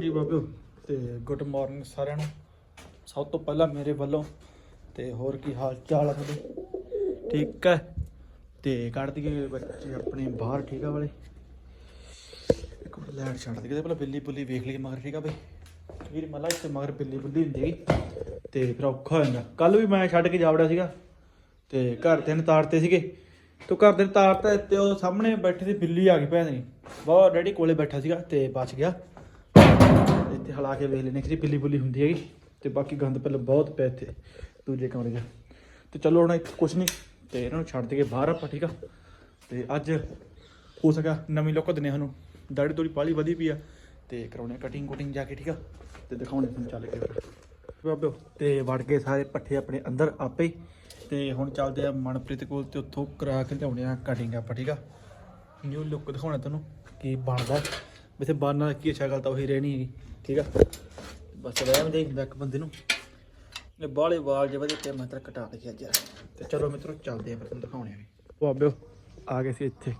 ਜੀ ਬਾਬਿਓ, ਤੇ good morning ਸਾਰਿਆਂ ਨੂੰ। ਸਭ ਤੋਂ ਪਹਿਲਾਂ ਮੇਰੇ ਵੱਲੋਂ, ਤੇ ਹੋਰ ਕੀ ਹਾਲ ਚਾਲ ਆ ਤੁਹਾਡੇ? ਠੀਕ ਹੈ? ਤੇ ਕੱਢ ਦਈਏ ਬੱਚੇ ਆਪਣੇ ਬਾਹਰ, ਠੀਕ ਆ ਵਾਲੇ? ਇੱਕ ਮਿੰਟ ਲੈਟ ਛੱਡ ਦਈਏ ਤੇ ਪਹਿਲਾਂ ਬਿੱਲੀ ਬੁੱਲੀ ਵੇਖ ਲਈ ਮਗਰ, ਠੀਕ ਆ ਬਈ? ਵੀਰ ਮੱਲਾ ਇੱਥੇ ਮਗਰ ਬਿੱਲੀ ਬੁੱਲੀ ਹੁੰਦੀ ਹੈਗੀ। ਤੇ ਫਿਰ ਔਖਾ ਹੋ ਜਾਂਦਾ। ਕੱਲ ਵੀ ਮੈਂ ਛੱਡ ਕੇ ਜਾਵੜਿਆ ਸੀਗਾ। ਤੇ ਘਰ ਦੇ ਨੇ ਤਾਰਤੇ ਸੀਗੇ। ਤੋ ਘਰ ਦੇ ਨੇ ਤਾਰਤਾ ਤੇ ਉਹ ਸਾਹਮਣੇ ਬੈਠੇ ਸੀ, ਬਿੱਲੀ ਆ ਗਈ ਭੈਣ ਦੀ ਬਹੁਤ ਡੈਡੀ ਕੋਲੇ ਬੈਠਾ ਸੀਗਾ ਤੇ ਬਚ ਗਿਆ। ਇੱਥੇ ਹਲਾ ਕੇ ਵੇਖ ਲੈਣੇ ਕਿ ਬਿੱਲੀ ਬੁੱਲੀ ਹੁੰਦੀ ਹੈਗੀ ਤੇ ਬਾਕੀ ਗੰਦ ਪਹਿਲਾਂ ਬਹੁਤ ਪਿਆ ਇੱਥੇ, ਦੂਜੇ ਕਮਰੇ 'ਚ। ਤੇ ਚਲੋ ਹੁਣ ਇੱਥੇ ਕੁਛ ਨਹੀਂ, ਤੇ ਇਹਨਾਂ ਨੂੰ ਛੱਡ ਦੇ ਕੇ ਬਾਹਰ ਆਪਾਂ, ਠੀਕ ਆ? ਤੇ ਅੱਜ ਹੋ ਸਕਿਆ ਨਵੀਂ ਲੁੱਕ ਦਿੰਦੇ ਸਾਨੂੰ ਦਾੜੀ ਤੋੜੀ ਪਾਲੀ ਵਧੀ ਪਈ ਆ, ਤੇ ਕਰਾਉਣੇ ਕਟਿੰਗ ਕੁਟਿੰਗ ਜਾ ਕੇ, ਠੀਕ ਆ? ਤੇ ਦਿਖਾਉਣੇ ਤੁਹਾਨੂੰ ਚੱਲ ਕੇ। ਬਾਬਿਓ, ਤੇ ਵੜ ਗਏ ਸਾਰੇ ਪੱਠੇ ਆਪਣੇ ਅੰਦਰ ਆਪੇ ਹੀ। ਤੇ ਹੁਣ ਚੱਲਦੇ ਆ ਮਨਪ੍ਰੀਤ ਕੋਲ ਤੇ ਉੱਥੋਂ ਕਰਾ ਕੇ ਲਿਆਉਣੇ ਆ ਕਟਿੰਗ ਆਪਾਂ, ਠੀਕ ਆ? ਨਿਊ ਲੁੱਕ ਦਿਖਾਉਣਾ ਤੁਹਾਨੂੰ, ਕੀ ਬਣਦਾ। ਬਣਨ ਨਾਲ ਕੀ ਅੱਛਾ ਗੱਲ ਤਾਂ ਉਹੀ ਰਹਿਣੀ ਹੈਗੀ ਠੀਕ ਆ? ਬਸ ਰਹਿਮ ਦੇ ਹੁੰਦਾ ਇੱਕ ਬੰਦੇ ਨੂੰ। ਇਹ ਬਾਲੇ ਵਾਲ ਜੇ ਵਧੇ ਤੇ ਮੈਂ ਤਾਂ ਕਟਾ ਲਿਆ ਅੱਜ ਤੇ ਚਲੋ ਮਿੱਤਰੋ ਚੱਲਦੇ ਆ ਫਿਰ ਤੁਹਾਨੂੰ ਦਿਖਾਉਣੇ ਆ ਬਾਬਿਓ ਆ ਗਏ ਸੀ ਇੱਥੇ।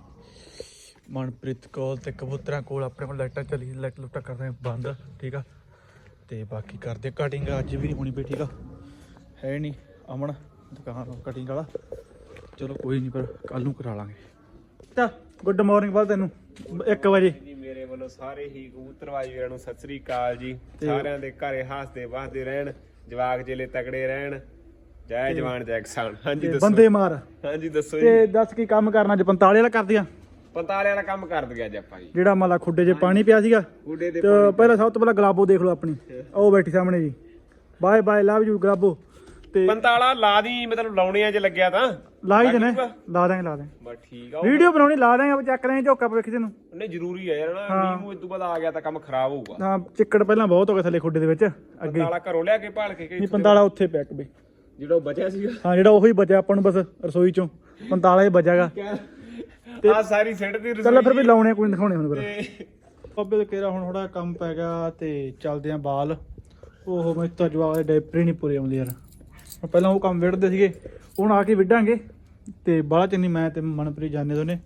ਮਨਪ੍ਰੀਤ ਕੋਲ ਤੇ ਕਬੂਤਰਾਂ ਕੋਲ ਆਪਣੇ ਕੋਲ ਲਾਈਟਾਂ ਚੱਲੀ ਲਾਈਟ ਲੁੱਟਾ ਕਰਦੇ ਬੰਦ ਠੀਕ ਆ? ਤੇ ਬਾਕੀ ਕਰਦੇ ਕਟਿੰਗ ਅੱਜ ਵੀ ਨਹੀਂ ਹੋਣੀ ਪਈ ਠੀਕ ਆ? ਹੈ ਨਹੀਂ ਅਮਨ ਦੁਕਾਨ ਕਟਿੰਗ ਵਾਲਾ। ਚਲੋ ਕੋਈ ਨਹੀਂ ਪਰ ਕੱਲ ਨੂੰ ਕਰਾ ਲਾਂਗੇ। ਤਾਂ ਗੁੱਡ ਮਾਰਨਿੰਗ ਬਾਲ ਤੈਨੂੰ। 1 ਵਜੇ। ਵੱਲੋਂ ਸਾਰੇ ਹੀ ਕਬੂਤਰਵਾਜ ਵੀਰਾਂ ਨੂੰ ਸਤਿ ਸ੍ਰੀ ਅਕਾਲ ਜੀ। ਸਾਰਿਆਂ ਦੇ ਘਰੇ ਹੱਸਦੇ ਵਸਦੇ ਰਹਿਣ ਜਵਾਕ ਜੇਲੇ ਤਗੜੇ ਰਹਿਣ। ਜੈ ਜਵਾਨ ਜੈ ਕਿਸਾਨ। ਹਾਂਜੀ ਦੱਸੋ। ਬੰਦੇ ਮਾਰ। ਹਾਂਜੀ ਦੱਸੋ ਜੀ। ਤੇ ਦੱਸ ਕੀ ਕੰਮ ਕਰਨਾ ਅੱਜ? 45 ਵਾਲਾ ਕਰਦੀਆਂ ਪੰਤਾਲੇ ਵਾਲਾ ਕੰਮ ਕਰ ਦਗੇ ਅੱਜ ਆਪਾਂ ਜੀ। ਜਿਹੜਾ ਮਾਲਾ ਖੁੱਡੇ 'ਚ ਪਾਣੀ ਪਿਆ ਸੀਗਾ। ਦੇ ਤੇ ਪਹਿਲਾਂ ਸਭ ਤੋਂ ਪਹਿਲਾਂ ਗਲਾਬੋ ਦੇਖ ਲਓ ਆਪਣੀ। ਉਹ ਬੈਠੀ ਸਾਹਮਣੇ ਜੀ। Bye bye love you Gulabo. ਤੇ ਪੰਤਾਲਾ ਲਾ ਦੀ ਮਤਲਬ ਲਾਉਣੀਆਂ 'ਚ ਲੱਗਿਆ ਤਾਂ। ਲਾ ਹੀ ਦੇਣੇ? ਲਾ ਦਾਂਗੇ ਲਾ ਦਾਂਗੇ ਬਸ ਠੀਕ ਆ ਵੀਡੀਓ ਬਣਾਉਣੀ ਲਾ ਦਾਂਗੇ ਆਪਾਂ ਚੱਕ ਦਾਂਗੇ ਝੋਕਾ ਪਵੇ ਕਿਸੇ ਨੂੰ ਉਹਨੇ ਜ਼ਰੂਰੀ ਹੈ ਯਾਰ ਨਾ ਮੀਂਹ ਮੂੰਹ ਇਦੋਂ ਬਾਅਦ ਆ ਗਿਆ ਤਾਂ ਕੰਮ ਖਰਾਬ ਹੋਊਗਾ। ਹਾਂ ਚਿੱਕੜ ਪਹਿਲਾਂ ਬਹੁਤ ਹੋ ਗਿਆ ਥੱਲੇ ਖੁੱਡੇ ਦੇ ਵਿੱਚ ਅੱਗੇ। ਪੰਤਾਲਾ ਘਰੋਂ ਲਿਆ ਕੇ ਭਾਲ ਕੇ ਕਿ ਨਹੀਂ ਪੰਤਾਲਾ ਉੱਥੇ ਪਿਆ ਕਬੇ ਜਿਹੜਾ ਉਹ ਬਚਿਆ ਸੀਗਾ। ਹਾਂ ਜਿਹੜਾ ਉਹੀ ਬਚਿਆ ਆਪਾਂ ਨੂੰ ਬਸ ਰਸੋਈ ਚੋਂ। ਪੰਤਾਲਾ ਹੀ ਬਚਾਗਾ ਆ। ਸਾਰੀ ਸਿੱਟ ਦੀ ਚੱਲ ਫਿਰ ਵੀ ਲਾਉਣੇ ਕੋਈ ਨੀ ਦਿਖਾਉਣੇ ਹੁਣ ਫਿਰ। ਤੇ ਬਾਬੇ ਦੇ ਕੇਰਾ ਹੁਣ ਥੋੜਾ ਕੰਮ ਪੈ ਗਿਆ ਤੇ ਚੱਲਦੇ ਆਂ ਬਾਲ। ਉਹ ਮੈਂ ਤਾਂ ਜਵਾਬ ਦੇ ਡਾਇਪਰ ਹੀ ਨਹੀਂ ਪੂਰੇ ਆਉਂਦੇ ਯਾਰ। ਪਹਿਲਾਂ ਉਹ ਕੰਮ ਵਿੜਦੇ ਸੀਗੇ ਹੁਣ ਆ ਕੇ ਵਿਡਾਂਗੇ ਤੇ ਬਾਅਦ ਚ ਨਹੀਂ ਮੈਂ ਤੇ ਮਨਪ੍ਰੀਤ ਜਾਣੇ ਦੋਨੇ।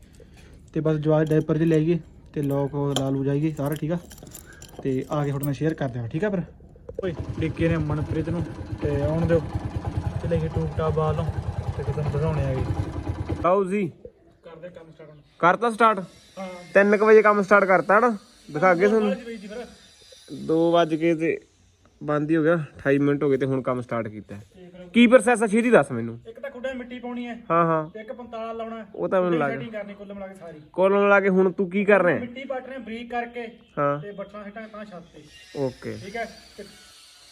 ਤੇ ਬਸ ਜਵਾਬ ਡਾਇਪਰ ਚ ਲੈ ਗਏ ਤੇ ਲੋਕ ਲਾ ਲੂ ਜਾਈਏ ਸਾਰਾ ਠੀਕ ਆ। ਤੇ ਆ ਕੇ ਤੁਹਾਡੇ ਨਾਲ ਸ਼ੇਅਰ ਕਰਦੇ ਆ ਠੀਕ ਆ ਫਿਰ? ਓਏ ਡਿੱਕੇ ਨੇ ਮਨਪ੍ਰੀਤ ਨੂੰ ਤੇ ਆਉਣ ਦਿਓ। ਤੇ ਲੈ ਕੇ ਟੂਪ ਟਾਪ ਬਾਲ ਨੂੰ ਤੇ ਕਿਤੇ ਨੂੰ ਦਿਖਾਉਣੇ ਆਗੇ ਆਓ ਜੀ। ਕਰਦੇ ਕੰਮ ਸਟਾਰਟ ਕਰਤਾ ਸਟਾਰਟ ਹਾਂ। 3 ਵਜੇ ਕੰਮ ਸਟਾਰਟ ਕਰਤਾ ਨਾ? ਦਿਖਾ ਅੱਗੇ ਤੁਹਾਨੂੰ। ਜੀ ਜੀ ਫਿਰ। 2 ਵਜ ਕੇ ਤੇ ਬੰਦ ਹੀ ਹੋ ਗਿਆ। 28 ਮਿੰਟ ਹੋ ਗਏ ਤੇ ਹੁਣ ਕੰਮ ਸਟਾਰਟ ਕੀਤਾ। ਕੀ ਪ੍ਰੋਸੈਸ ਆ ਛੇਤੀ ਦੱਸ ਮੈਨੂੰ? ਇੱਕ ਤਾਂ ਖੁੱਡੇ ਮਿੱਟੀ ਪਾਉਣੀ ਹੈ। ਹਾਂ ਹਾਂ। ਤੇ ਇੱਕ ਪੰਤਾਲਾ ਲਾਉਣਾ ਉਹ ਤਾਂ ਮੈਨੂੰ ਲੱਗ ਸੈਟਿੰਗ ਕਰਨੀ ਕੁੱਲ ਮਿਲਾ ਕੇ ਸਾਰੀ। ਕੋਲ ਲਾ ਕੇ ਹੁਣ ਤੂੰ ਕੀ ਕਰ ਰਿਹਾ ਹੈ? ਮਿੱਟੀ ਪੱਟ ਰਹੇ ਬਰੀਕ ਕਰਕੇ। ਹਾਂ। ਤੇ ਬੱਟਾਂ ਹਿੱਟਾਂ ਤਾਂ ਛੱਤ ਤੇ। ਓਕੇ। ਠੀਕ ਹੈ? ਤੇ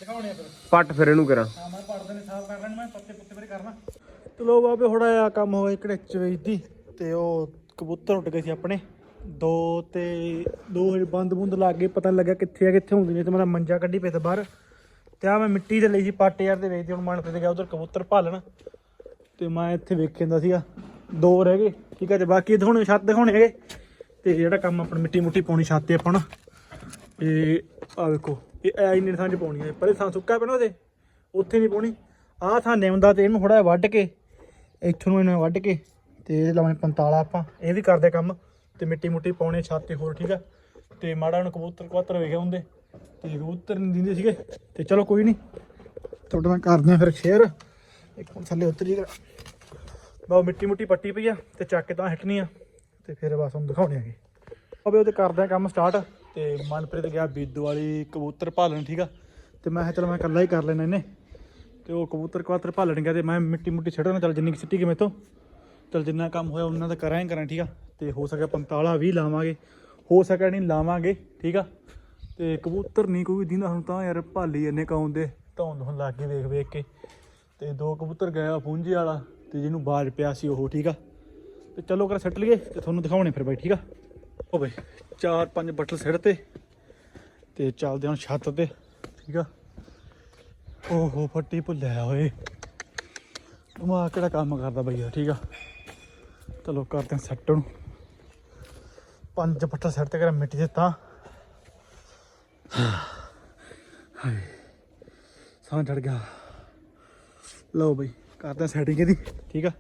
ਦਿਖਾਉਣੇ ਆ ਫਿਰ। ਪੱਟ ਫਿਰ ਇਹਨੂੰ ਕਰਾਂ। ਹਾਂ ਮੈਂ ਪੜਦੇ ਨੇ ਸਾਫ਼ ਕਰ ਲੈਣ ਮੈਂ ਪੱਤੇ ਪੁੱਤੇ ਫਿਰ ਕਰਨਾ। ਚਲੋ ਬਾਬੇ ਥੋੜਾ ਜਿਹਾ ਕੰਮ ਹੋਇਆ ਇੱਕ ਚ ਵੇਚਦੀ ਤੇ ਉਹ ਕਬੂਤਰ ਉੱਡ ਗਏ ਸੀ ਆਪਣੇ। ਦੋ ਤੇ ਦੋ ਹਜੇ ਬੰਦ ਬੁੰਦ ਲੱਗ ਗਏ ਪਤਾ ਨੀ ਲੱਗਿਆ ਕਿੱਥੇ ਆ ਕਿੱਥੇ ਹੁੰਦੀ ਨੇ ਤੇ ਮੇਰਾ ਮੰਜਾ ਕੱਢੀ ਪਈ ਤੇ ਬਾਹਰ। ਤੇ ਆ ਮੈਂ ਮਿੱਟੀ ਦੇ ਲਈ ਸੀ, ਪੱਟ ਦੇ ਤੇ ਹੁਣ ਮਨ ਤੇ ਗਿਆ, ਉਧਰ ਕਬੂਤਰ ਭਾਲਣ। ਤੇ ਮੈਂ ਇੱਥੇ ਵੇਖਿੰਦਾ ਸੀਗਾ, ਦੋ ਰਹਿ ਗਏ, ਠੀਕ ਹੈ ਤੇ ਬਾਕੀ ਦਿਖਾਉਣੇ ਛੱਤ ਦਿਖਾਉਣੇ ਹੈਗੇ। ਤੇ ਜਿਹੜਾ ਕੰਮ ਆਪਣੀ ਮਿੱਟੀ ਮੁੱਟੀ ਪਾਉਣੀ, ਛੱਤ ਤੇ ਆਪਾਂ ਨਾ ਇਹ ਆ ਵੇਖੋ, ਇਹ ਐ ਇੰਨੇ ਥਾਂ 'ਚ ਪਾਉਣੀ ਹੈ। ਪਹਿਲੇ ਥਾਂ ਸੁੱਕਾ ਪਿਆ ਨਾ ਉਹਦੇ, ਉੱਥੇ ਨਹੀਂ ਪਾਉਣੀ। ਆਹ ਥਾਂ ਨਿਮਦਾ ਤੇ ਇਹਨੂੰ ਥੋੜਾ ਜਿਹਾ ਵੱਢ ਕੇ, ਇੱਥੋਂ ਨੂੰ ਇਹਨੂੰ ਵੱਢ ਕੇ, ਤੇ ਇਹ ਲਾਉਣੇ ਪੰਤਾਲਾ ਆਪਾਂ, ਇਹ ਵੀ ਕਰਦੇ ਕੰਮ, ਤੇ ਮਿੱਟੀ ਮੁੱਟੀ ਪਾਉਣੇ, ਛੱਤ ਤੇ ਹੋਰ ਠੀਕ ਆ। ਤੇ ਮਾੜਾ ਹੁਣ ਕਬੂਤਰ ਕਬੂਤਰ ਵੇਖੇ ਹੁੰਦੇ। ਤੇ ਕਬੂਤਰ ਨਹੀਂ ਦਿੰਦੇ ਸੀਗੇ। ਤੇ ਚਲੋ ਕੋਈ ਨਹੀਂ, ਤੁਹਾਡੇ ਨਾਲ ਕਰਦੇ ਆ ਫਿਰ ਸ਼ੇਅਰ ਇੱਕ ਹੁਣ ਥੱਲੇ ਉਤਰ ਜੀਗਾ ਬਾ ਮਿੱਟੀ ਮੁੱਟੀ ਪੱਟੀ ਪਈ ਆ ਤੇ ਚੱਕ ਕੇ ਤਾਂ ਹਿੱਟਣੀ ਆ ਤੇ ਫਿਰ ਬਸ ਹੁਣ ਦਿਖਾਉਣੇ ਆਗੇ ਅਬੇ ਉਹਦੇ ਕਰਦੇ ਆ ਕੰਮ ਸਟਾਰਟ ਤੇ ਮਨਪ੍ਰੀਤ ਗਿਆ ਬੀਦੂ ਵਾਲੀ ਕਬੂਤਰ ਭਾਲਣ, ਠੀਕ ਆ? ਤੇ ਮੈਂ ਕਿਹਾ ਚਲ ਮੈਂ ਇਕੱਲਾ ਹੀ ਕਰ ਲੈਣਾ ਇਹਨੇ। ਤੇ ਉਹ ਕਬੂਤਰ ਕਬੂਤਰ ਭਾਲਣ ਗਿਆ ਤੇ ਮੈਂ ਮਿੱਟੀ ਮੁੱਟੀ ਛੱਡਣਾ, ਚੱਲ ਜਿੰਨੀ ਕੁ ਸਿੱਟੀ ਕਿ ਤੋਂ ਚੱਲ ਜਿੰਨਾ ਕੰਮ ਹੋਇਆ ਉਹਨਾਂ ਦਾ ਕਰਾਂ ਹੀ ਕਰਾਂ ਠੀਕ ਆ? ਤੇ ਹੋ ਸਕਿਆ 45 20 ਲਾਵਾਂਗੇ। ਹੋ ਸਕਿਆ ਨਹੀਂ, ਲਾਵਾਂਗੇ, ਠੀਕ ਆ? ਤੇ ਕਬੂਤਰ ਨਹੀਂ ਕੋਈ ਦਿੰਦਾ, ਹੁਣ ਤਾਂ ਯਾਰ ਭਾਲੀ ਇੰਨੇ ਕਾਉਂਦੇ ਧੌਣ ਹੁਣ ਲੱਗ ਕੇ ਵੇਖ ਵੇਖ ਕੇ। ਤੇ ਦੋ ਕਬੂਤਰ ਗਏ ਆ ਪੂੰਜੀ ਵਾਲਾ, ਤੇ ਜਿਹਨੂੰ ਬਾਜ ਪਿਆ ਸੀ ਉਹ, ਠੀਕ ਆ? ਤੇ ਚਲੋ ਕਰ ਸੱਟ ਲਈਏ ਤੇ ਤੁਹਾਨੂੰ ਦਿਖਾਉਣੇ ਫਿਰ ਬਾਈ, ਠੀਕ ਆ? ਉਹ ਬਈ, ਚਾਰ ਪੰਜ ਬਟਲ ਸਿਰ ਤੇ ਤੇ ਚੱਲਦੇ ਹਾਂ ਛੱਤ ਤੇ, ਠੀਕ ਆ? ਓਹੋ, ਫੱਟੀ ਭੁੱਲਿਆ ਓਏ। ਦਿਮਾਗ ਕਿਹੜਾ ਕੰਮ ਕਰਦਾ ਬਈਆ ਠੀਕ ਆ? ਚਲੋ ਕਰਦੇ ਹਾਂ ਸੈੱਟ ਨੂੰ ਪੰਜ ਬਟਲ ਸਿਰ ਤੇ ਕਰ ਮਿੱਟੀ ਦੇ ਤਾਂ ਹਾਏ, ਸਾਹ ਚੜ ਗਿਆ। ਲਓ ਬਈ, ਕਰਦੇ ਸੈਟਿੰਗ ਇਹਦੀ। ਠੀਕ ਆ?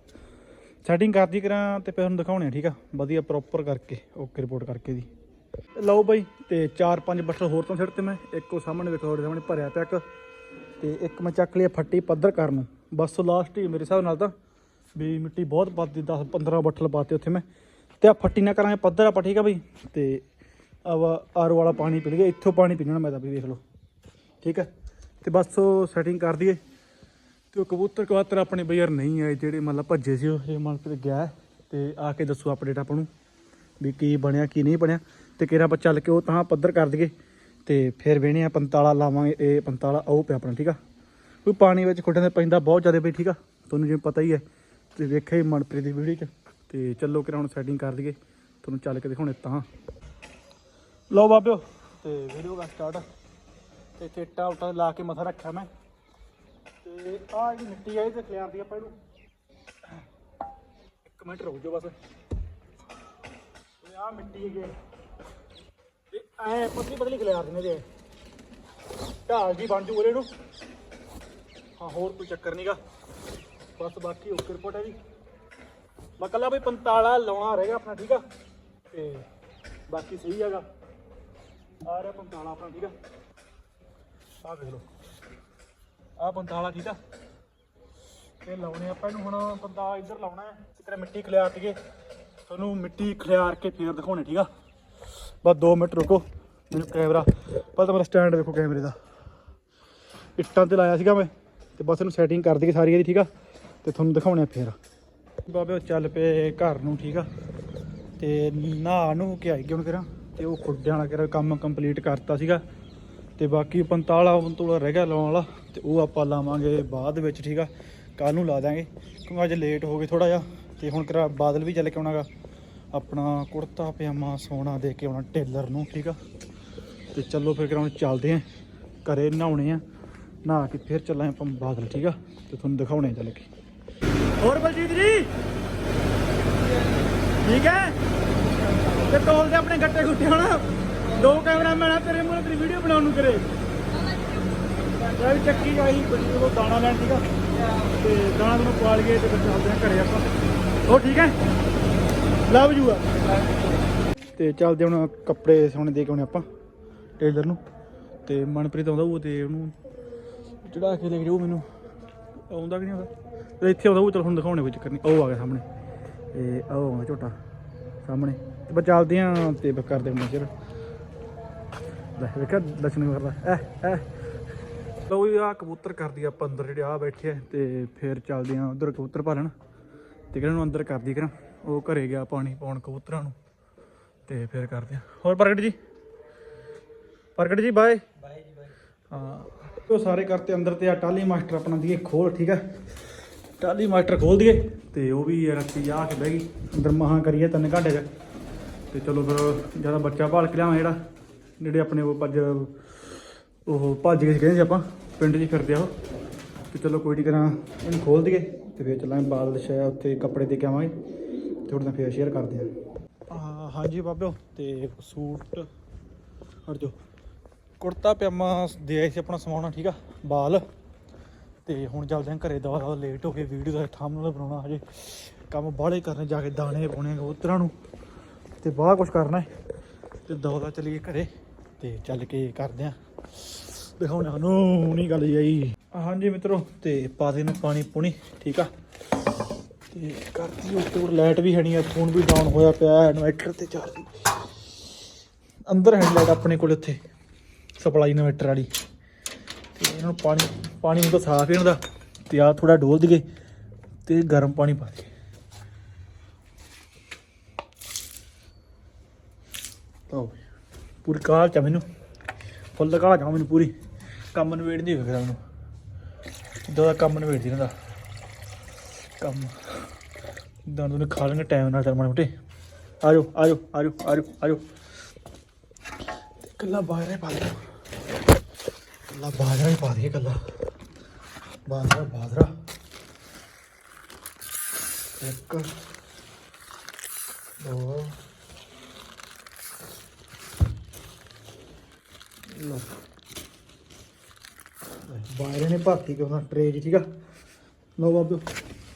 ਸੈਟਿੰਗ ਕਰਦੀ ਕਰਾਂ ਤੇ ਫਿਰ ਤੁਹਾਨੂੰ ਦਿਖਾਉਣੇ ਆ, ਠੀਕ ਆ? ਵਧੀਆ ਪ੍ਰੋਪਰ ਕਰਕੇ ਓਕੇ ਰਿਪੋਰਟ ਕਰਕੇ ਦੀ ਲਓ ਬਾਈ, ਤੇ ਚਾਰ ਪੰਜ ਬੱਠਲ ਹੋਰ ਤੋਂ ਸਿੱਟ ਤੇ ਮੈਂ, ਇੱਕੋ ਸਾਹਮਣੇ ਵੇਖੋ ਤੁਹਾਡੇ ਸਾਹਮਣੇ ਭਰਿਆ ਪਿਆ ਇੱਕ। ਤੇ ਇੱਕ ਮੈਂ ਚੱਕ ਲਿਆ ਫੱਟੀ ਪੱਧਰ ਕਰਨ ਨੂੰ। ਬਸ ਲਾਸਟ ਹੀ ਮੇਰੇ ਹਿਸਾਬ ਨਾਲ ਤਾਂ, ਵੀ ਮਿੱਟੀ ਬਹੁਤ ਪਾਤੀ 10 15 ਬੱਠਲ ਪਾਤੇ ਉੱਥੇ ਮੈਂ। ਤੇ ਆ ਫੱਟੀ ਨਾ ਕਰਾਂਗੇ ਪੱਧਰ ਆਪਾਂ, ਠੀਕ ਆ ਬਈ? ਤੇ ਆਵਾ ਆਰੋ ਵਾਲਾ ਪਾਣੀ ਪੀ ਲਈਏ। ਇੱਥੋਂ ਪਾਣੀ ਪੀਣਾ ਮੈਂ ਤਾਂ ਵੀ, ਵੇਖ ਲਓ। ਠੀਕ ਹੈ? ਤੇ ਬਸ ਉਹ ਸੈਟਿੰਗ ਕਰ ਦਈਏ। ਤੇ ਉਹ ਕਬੂਤਰ ਕਵਾਤਰ ਆਪਣੇ ਬਈ ਯਾਰ ਨਹੀਂ ਆਏ ਜਿਹੜੇ ਮਤਲਬ ਭੱਜੇ ਸੀ ਉਹ। ਇਹ ਮਨਪ੍ਰੀਤ ਗਿਆ ਹੈ। ਤੇ ਆ ਕੇ ਦੱਸੋ ਅਪਡੇਟ ਆਪਾਂ ਨੂੰ ਵੀ ਕੀ ਬਣਿਆ, ਕੀ ਨਹੀਂ ਬਣਿਆ। ਤੇ ਕਿਹੜਾ ਆਪਾਂ ਚੱਲ ਕੇ ਉਹ ਤਾਂ ਪੱਧਰ ਕਰ ਦਈਏ। ਤੇ ਫਿਰ ਵੇਣੇ ਆ, ਪੰਤਾਲਾ ਲਾਵਾਂਗੇ। ਇਹ ਪੰਤਾਲਾ ਉਹ ਪਿਆ ਆਪਣਾ, ਠੀਕ ਆ? ਕੋਈ ਪਾਣੀ ਵਿੱਚ ਖੁੱਡਣ ਦੇ ਪੈਂਦਾ ਬਹੁਤ ਜ਼ਿਆਦਾ ਬਈ, ਠੀਕ ਆ? ਤੁਹਾਨੂੰ ਜਿਵੇਂ ਪਤਾ ਹੀ ਹੈ। ਤੇ ਵੇਖਿਆ ਹੀ ਮਨਪ੍ਰੀਤ ਦੀ ਵੀਡੀਓ 'ਚ। ਤੇ ਚੱਲੋ ਕਿਰਾ ਹੁਣ ਸੈਟਿੰਗ ਕਰ ਦਈਏ। ਤੁਹਾਨੂੰ ਚੱਲ ਕੇ ਦਿਖਾਉਣੇ ਤਾਂ। ਲਓ ਬਾਬਿਓ, ਤੇ ਵੀਡੀਓ ਦਾ ਸਟਾਰਟ ਤੇ ਇੱਥੇ ਇੱਟਾਂ ਉੱਟਾਂ ਲਾ ਕੇ ਮੱਥਾ ਰੱਖਿਆ ਮੈਂ। ਤੇ ਆਹ ਜਿਹੜੀ ਮਿੱਟੀ ਆ, ਇਹ ਤੇ ਖਿਲਾਰ ਦੀ ਆਪਾਂ ਇਹਨੂੰ। ਇੱਕ ਮਿੰਟ ਰੁਕ ਜਾਓ ਬਸ। ਤੇ ਆਹ ਮਿੱਟੀ ਹੈਗੀ ਤੇ ਐ ਪਤਲੀ ਪਤਲੀ ਖਿਲਾਰ ਦਿੰਦੇ ਜੇ। ਢਾਲ ਜੀ ਬਣ ਜੂ ਉਹਦੇ ਨੂੰ ਹਾਂ, ਹੋਰ ਕੋਈ ਚੱਕਰ ਨਹੀਂਗਾ ਬਸ ਬਾਕੀ ਓਕੇ ਰਿਪੋਰਟ ਹੈ ਜੀ। ਮੈਂ ਕੱਲਾ ਵੀ 45 ਲਾਉਣਾ ਰਹੇਗਾ ਆਪਣਾ, ਠੀਕ ਆ? ਤੇ ਬਾਕੀ ਸਹੀ ਹੈਗਾ। ਆ ਰਿਹਾ 45 ਆਪਣਾ, ਠੀਕ ਆ? ਆਹ ਵੇਖ ਲਓ। ਆਹ 45 ਠੀਕ ਆ? ਤੇ ਲਾਉਣੇ ਆਪਾਂ ਇਹਨੂੰ ਹੁਣ ਬੰਦਾ ਇੱਧਰ ਲਾਉਣਾ ਹੈ। ਕਿਤੇ ਮਿੱਟੀ ਖਿਲਾਰ ਕੇ ਤੁਹਾਨੂੰ ਮਿੱਟੀ ਖਿਲਾਰ ਕੇ ਫੇਰ ਦਿਖਾਉਣੇ, ਠੀਕ ਆ? ਬਸ 2 ਮਿੰਟ ਰੁਕੋ, ਮੈਨੂੰ ਕੈਮਰਾ, ਪਹਿਲਾਂ ਮੇਰਾ ਸਟੈਂਡ ਵੇਖੋ ਕੈਮਰੇ ਦਾ। ਇੱਟਾਂ ਤੇ ਲਾਇਆ ਸੀਗਾ ਮੈਂ, ਤੇ ਬਸ ਇਹਨੂੰ ਸੈਟਿੰਗ ਕਰ ਦਈਏ ਸਾਰੀ ਇਹਦੀ, ਠੀਕ ਆ? ਤੇ ਤੁਹਾਨੂੰ ਦਿਖਾਉਣੇ ਆ ਫੇਰ। ਬਾਬੇ ਚੱਲ ਪਏ ਘਰ ਨੂੰ, ਠੀਕ ਆ? ਤੇ ਨਾ ਨੂੰ ਕੇ ਆਈ ਗਏ ਹੁਣ ਕਰਾਂ? ਤੇ ਉਹ ਖੁੱਡਿਆਂ ਵਾਲਾ ਕਿਹੜਾ ਕੰਮ ਕੰਪਲੀਟ ਕਰਤਾ ਸੀਗਾ। ਤੇ ਬਾਕੀ 45 ਪੰਤੂਲਾ ਰਹਿ ਗਿਆ ਲਾਉਣ ਵਾਲਾ, ਤੇ ਉਹ ਆਪਾਂ ਲਾਵਾਂਗੇ ਬਾਅਦ ਵਿੱਚ, ਠੀਕ ਆ? ਕੱਲ ਨੂੰ ਲਾ ਦਾਂਗੇ ਕਿਉਂਕਿ ਅੱਜ ਲੇਟ ਹੋ ਗਏ ਥੋੜਾ ਜਿਹਾ, ਤੇ ਹੁਣ ਕਿਹੜਾ ਬਾਦਲ ਵੀ ਚੱਲ ਕੇ ਆਉਣਾਗਾ। ਆਪਣਾ ਕੁੜਤਾ, ਪਜਾਮਾ ਸੋਨਾ ਦੇ ਕੇ ਆਉਣਾ ਟੇਲਰ ਨੂੰ, ਠੀਕ ਆ? ਤੇ ਚਲੋ ਫਿਰ ਕਿਹੜਾ ਹੁਣ ਚੱਲਦੇ ਆਂ। ਘਰੇ ਨਹਾਉਣੇ ਆ, ਨਹਾ ਕੇ ਫਿਰ ਚੱਲਾਂਗੇ ਆਪਾਂ ਬਾਦਲ, ਠੀਕ ਆ? ਤੇ ਤੁਹਾਨੂੰ ਦਿਖਾਉਣੇ ਆ ਚੱਲ ਕੇ। ਹੋਰ ਬਲਜੀਤ ਜੀ? ਠੀਕ ਹੈ? ਤੇ ਤੋਲ ਦੇ ਆਪਣੇ ਗੱਟੇ ਗੁੱਟੇ ਹੋਣਾ। ਦੋ ਕੈਮਰਾਮੈਨ ਆ, ਤੇਰੇ ਮੂਹਰੇ ਤੇਰੀ ਵੀਡੀਓ ਬਣਾਉਣ ਨੂੰ ਕਰੇ। ਇਹ ਵੀ ਚੱਕੀ ਆਈ, ਬੜੀ ਉਹ ਦਾਣਾ ਲੈਣ ਸੀਗਾ। ਤੇ ਦਾਣਾ ਨੂੰ ਪਾ ਲਈਏ ਤੇ ਫਿਰ ਚੱਲਦੇ ਆ ਘਰੇ ਆਪਾਂ। ਉਹ ਠੀਕ ਹੈ? ਲਵ ਯੂ ਆ। ਤੇ ਚੱਲਦੇ ਹੁਣ ਕੱਪੜੇ ਸੋਹਣੇ ਦੇ ਕੇ ਆਉਣੇ ਆਪਾਂ, ਟੇਲਰ ਨੂੰ। ਤੇ ਮਨਪ੍ਰੀਤ ਆਉਂਦਾ ਉਹ ਤੇ ਉਹਨੂੰ ਚੜਾ ਕੇ ਲੈ ਕੇ ਜਾਊ ਮੈਨੂੰ। ਆਉਂਦਾ ਕਿ ਨਹੀਂ ਆਉਂਦਾ? ਇੱਥੇ ਆਉਂਦਾ ਉਹ, ਚਲ ਹੁਣ ਦਿਖਾਉਣੇ ਕੋਈ ਚੱਕਰ ਨਹੀਂ। ਉਹ ਆ ਗਿਆ ਸਾਹਮਣੇ। ਇਹ ਉਹ ਆਉਂਦਾ ਝੋਟਾ। ਸਾਹਮਣੇ। ਤੇ ਚੱਲਦੇ ਆਂ ਤੇ ਕਰਦੇ ਹਾਂ ਚਿਰ ਲੈ, ਵੇਖਿਆ, ਦਰਸ਼ਨ ਕਰਦਾ ਐ ਐ। ਲਓ ਜੀ ਆ ਕਬੂਤਰ ਕਰਦੀ ਆਪਾਂ ਅੰਦਰ ਜਿਹੜੇ ਆ ਬੈਠੇ ਤੇ ਫਿਰ ਚੱਲਦੇ ਆ ਉਧਰ ਕਬੂਤਰ ਭਾਲਣ। ਤੇ ਕਿਹਨਾਂ ਨੂੰ ਅੰਦਰ ਕਰਦੀ ਕਰਾਂ ਉਹ ਘਰੇ ਗਿਆ ਪਾਣੀ ਪਾਉਣ ਕਬੂਤਰਾਂ ਨੂੰ। ਤੇ ਫਿਰ ਕਰਦੇ ਆ। ਹੋਰ ਪ੍ਰਗਟ ਜੀ? ਪ੍ਰਗਟ ਜੀ, ਬਾਏ। ਬਾਏ ਜੀ ਬਾਏ ਹਾਂ, ਉਹ ਸਾਰੇ ਕਰਤੇ ਅੰਦਰ ਤੇ ਆ ਟਾਲੀ ਮਾਸਟਰ ਆਪਣਾ ਦੀਏ, ਖੋਲ, ਠੀਕ ਹੈ ਟਾਲੀ ਮਾਸਟਰ ਖੋਲ ਦਈਏ ਤੇ ਉਹ ਵੀ ਰਾਤੀ ਆ ਕੇ ਬਹਿ ਗਈ। ਅੰਦਰ ਮਹਾ ਕਰੀਏ, ਤਿੰਨ ਘੰਟੇ ਚ। ਤੇ ਚਲੋ ਫਿਰ ਜ਼ਿਆਦਾ ਬੱਚਾ ਭਾਲ ਕੇ ਲਿਆਵਾਂ ਜਿਹੜਾ, ਜਿਹੜੇ ਆਪਣੇ ਉਹ ਭੱਜ ਉਹ ਭੱਜ ਗਏ ਸੀ ਕਹਿੰਦੇ ਸੀ ਆਪਾਂ, ਪਿੰਡ 'ਚ ਫਿਰਦੇ ਆ ਉਹ। ਤੇ ਚਲੋ ਕੋਈ ਨਹੀਂ ਕਰਾਂ ਇਹਨੂੰ ਖੋਲ ਦਈਏ ਤੇ ਫਿਰ ਚੱਲਾਂਗੇ ਬਾਦਲ ਸ਼ਾਇਦ ਉੱਥੇ ਕੱਪੜੇ ਦੇ ਕੇ ਆਵਾਂਗੇ ਤੇ ਤੁਹਾਡੇ ਨਾਲ ਫਿਰ ਸ਼ੇਅਰ ਕਰਦੇ ਆ। ਹਾਂਜੀ ਬਾਬਿਓ, ਤੇ ਸੂਟ, ਹਟ ਜਾਓ। ਕੁੜਤਾ, ਪਜਾਮਾ ਦੇ ਆਏ ਸੀ ਆਪਣਾ ਸਮਾਉਣਾ, ਠੀਕ ਆ, ਬਾਲ। ਤੇ ਹੁਣ ਚੱਲਦੇ ਆਂ ਘਰੇ ਦਵਾ ਦਵਾ ਲੇਟ ਹੋ ਗਏ ਵੀਡੀਓ ਦਾ ਥੰਬਨੇਲ ਬਣਾਉਣਾ ਹਜੇ। ਕੰਮ ਬਾਹਲੇ ਕਰਨੇ, ਜਾ ਕੇ ਦਾਣੇ ਪਾਉਣੇ ਕਬੂਤਰਾਂ ਨੂੰ। ਤੇ ਬਾਹਲਾ ਕੁਝ ਕਰਨਾ ਹੈ। ਤੇ ਦਵਾ ਦਾ ਚਲੀਏ ਘਰੇ ਤੇ ਚੱਲ ਕੇ ਕਰਦੇ ਆਂ ਦਿਖਾਉਣਾ ਨੂੰ ਨਹੀਂ ਗੱਲ ਜਾਈ ਹਾਂਜੀ ਮਿੱਤਰੋ, ਤੇ ਪਾ ਦੇ ਨੂੰ ਪਾਣੀ ਪੂਣੀ, ਠੀਕ ਆ? ਤੇ ਕਰਤੀ ਉੱਤੇ ਲਾਈਟ ਵੀ ਹੈ ਨਹੀਂ ਆ ਫੋਨ ਵੀ ਡਾਊਨ ਹੋਇਆ ਪਿਆ ਇਨਵਰਟਰ ਤੇ ਚਾਰਜ ਅੰਦਰ ਹੈ ਲਾਈਟ ਆਪਣੇ ਕੋਲ ਉੱਥੇ ਸਪਲਾਈ ਇਨਵਰਟਰ ਵਾਲੀ। ਤੇ ਇਹਨਾਂ ਨੂੰ ਪਾਣੀ ਪਾਣੀ ਨੂੰ ਤਾਂ ਸਾਫ਼ ਹੀ ਇਹਨਾਂ ਦਾ। ਤੇ ਆ ਥੋੜਾ ਡੋਲ ਦਈਏ, ਤੇ ਗਰਮ ਪਾਣੀ ਪਾ ਦਈਏ। ਲਓ ਪੂਰੀ ਕਾਲ ਚ ਆ ਮੈਨੂੰ। ਫੁੱਲ ਕਾਲ ਚ ਮੈਨੂੰ ਪੂਰੀ। ਕੰਮ ਨਵੇੜ ਨਹੀਂ ਹੋਇਆ ਮੈਨੂੰ। ਇਦਾਂ ਦਾ ਕੰਮ ਨਵੇੜ ਦੀ ਇਹਨਾਂ ਦਾ ਕੰਮ ਇਦਾਂ ਤੁਹਾਨੂੰ ਖਾ ਲੈਣਗੇ ਟਾਈਮ ਨਾਲ ਮਾੜੇ ਮੋਟੇ। ਆ ਜਾਓ ਆ ਜਾਓ ਆ ਜਾਓ ਆ ਜਾਓ ਆ ਜਾਓ ਕੱਲਾ ਬਾਹਰ ਹੀ ਪਾ ਦਿਓ ਕੱਲਾ ਬਾਜਰਾ ਹੀ ਪਾ ਦਈਏ ਕੱਲਾ ਬਾਜਰਾ ਬਾਜਰਾ। ਇੱਕ, ਦੋ। ਬਾਹਰ ਨੇ ਭਰਤੀ ਕਿਉਂ ਟਰੇ ਜੀ, ਠੀਕ ਆ? ਲਓ ਬਾਬੂ,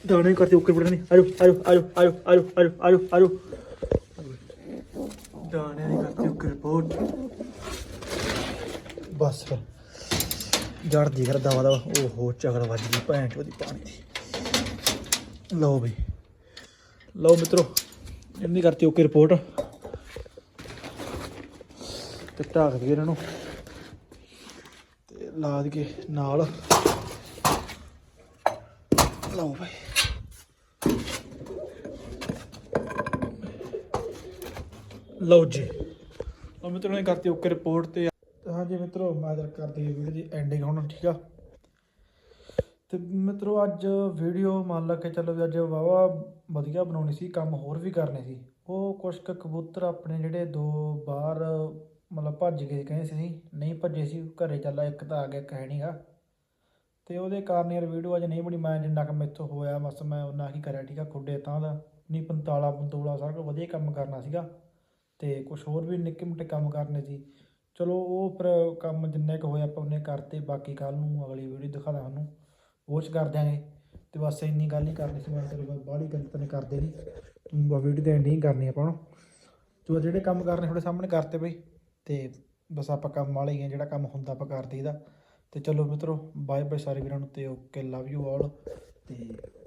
ਦਾਣੇ ਵੀ ਕਰਤੇ ਉੱਕੇ ਪੜਨੇ ਆਜੋ ਆਜੋ ਆਜੋ ਆਜੋ ਆਜੋ ਆਜੋ ਆਜੋ ਆਜੋ। ਦਾਣੇ ਨਹੀਂ ਕਰਤੇ ਉੱਕੇ ਰਿਪੋਰਟ ਬਸ। ਫਿਰ ਜੜਦੀ ਕਰ ਦਵਾ ਦਵਾ। ਓਹੋ ਚਗੜ ਵੱਜ ਗਈ ਭੈਣ ਚੋਦੀ ਪਾਣੀ ਦੀ। ਲਓ ਬਈ। ਲਓ ਮਿੱਤਰੋ ਇੰਨੀ ਕਰਤੀ ਓਕੇ ਰਿਪੋਰਟ ਤੇ ਢਾਕ ਦਈਏ ਇਹਨਾਂ ਨੂੰ। ਲਾ ਦਈਏ ਨਾਲ। ਲਓ ਬਈ। ਲਓ ਜੀ। ਲਓ ਮਿੱਤਰੋ ਨੇ ਕਰਤੀ ਓਕੇ ਰਿਪੋਰਟ ਤੇ। ਹਾਂਜੀ ਮਿੱਤਰੋ ਮੈਂ ਜਰ ਕਰਦੀ ਵੀਡੀਓ ਦੀ ਐਂਡਿੰਗ ਹੁਣ ਠੀਕ ਆ? ਤੇ ਮਿੱਤਰੋ ਅੱਜ ਵੀਡੀਓ ਮੰਨ ਲਾ ਕੇ ਚੱਲੋ ਵੀ ਅੱਜ ਵਾਵਾ ਵਧੀਆ ਬਣਾਉਣੀ ਸੀ ਕੰਮ ਹੋਰ ਵੀ ਕਰਨੇ ਸੀ। ਉਹ ਕੁਛ ਕੁ ਕਬੂਤਰ ਆਪਣੇ ਜਿਹੜੇ ਦੋ ਬਾਹਰ ਮਤਲਬ ਭੱਜ ਗਏ ਕਹਿੰਦੇ ਸੀ, ਨਹੀਂ ਭੱਜੇ ਸੀ, ਘਰੇ ਚੱਲਾ ਇੱਕ ਤਾਂ ਆ ਗਿਆ, ਇੱਕ ਹੈ ਨਹੀਂਗਾ ਤੇ ਉਹਦੇ ਕਾਰਨ ਯਾਰ ਵੀਡੀਓ ਅੱਜ ਨਹੀਂ ਬਣੀ, ਮੈਂ ਜਿੰਨਾ ਕੰਮ ਇੱਥੋਂ ਹੋਇਆ, ਬਸ ਮੈਂ ਉਹਨਾਂ ਹੀ ਕਰਿਆ, ਠੀਕ ਆ, ਖੁੱਡੇ ਤਾਂ ਦਾ। ਨਹੀਂ ਪੰਤਾਲਾ, ਪੰਤੂਲਾ, ਸਾਰਾ ਕੁਝ ਵਧੀਆ ਕੰਮ ਕਰਨਾ ਸੀਗਾ। ਤੇ ਕੁਝ ਹੋਰ ਵੀ ਨਿੱਕੇ ਮੋਟੇ ਕੰਮ ਕਰਨੇ ਸੀ। ਚਲੋ ਉਹ ਪਰ ਕੰਮ ਜਿੰਨੇ ਕੁ ਹੋਏ ਆਪਾਂ ਉਹਨੇ ਕਰਤੇ, ਬਾਕੀ ਕੱਲ ਨੂੰ ਅਗਲੀ ਵੀਡੀਓ ਦਿਖਾਦਾ ਤੁਹਾਨੂੰ। ਉਹ ਚ ਕਰ ਦਿਆਂਗੇ। ਤੇ ਬਸ ਇੰਨੀ ਗੱਲ ਹੀ ਕਰਨੀ ਸੀ, ਮੈਂ ਚਲੋ ਬਾਹਲੀ ਗੱਲ ਤਾਂ ਨਹੀਂ ਕਰਦੇ ਨਹੀਂ ਵੀਡੀਓ ਦੇ ਐਂਡਿੰਗ ਕਰਨੀ ਆਪਾਂ ਨੂੰ। ਤੂੰ ਜਿਹੜੇ ਕੰਮ ਕਰਨੇ, ਤੁਹਾਡੇ ਸਾਹਮਣੇ ਕਰਤੇ ਬਈ। ਤੇ ਬਸ ਆਪਾਂ ਕੰਮ ਵਾਲੇ ਹੀ ਆ, ਜਿਹੜਾ ਕੰਮ ਹੁੰਦਾ ਆਪਾਂ ਕਰ ਦਈਦਾ। ਤੇ ਚਲੋ ਮਿੱਤਰੋ ਬਾਏ ਬਾਏ ਸਾਰੇ ਵੀਰਾਂ ਨੂੰ ਤੇ ਓਕੇ ਲਵ ਯੂ ਆਲ ਤੇ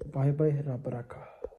ਬਾਏ ਬਾਏ ਰੱਬ ਰੱਖਾ।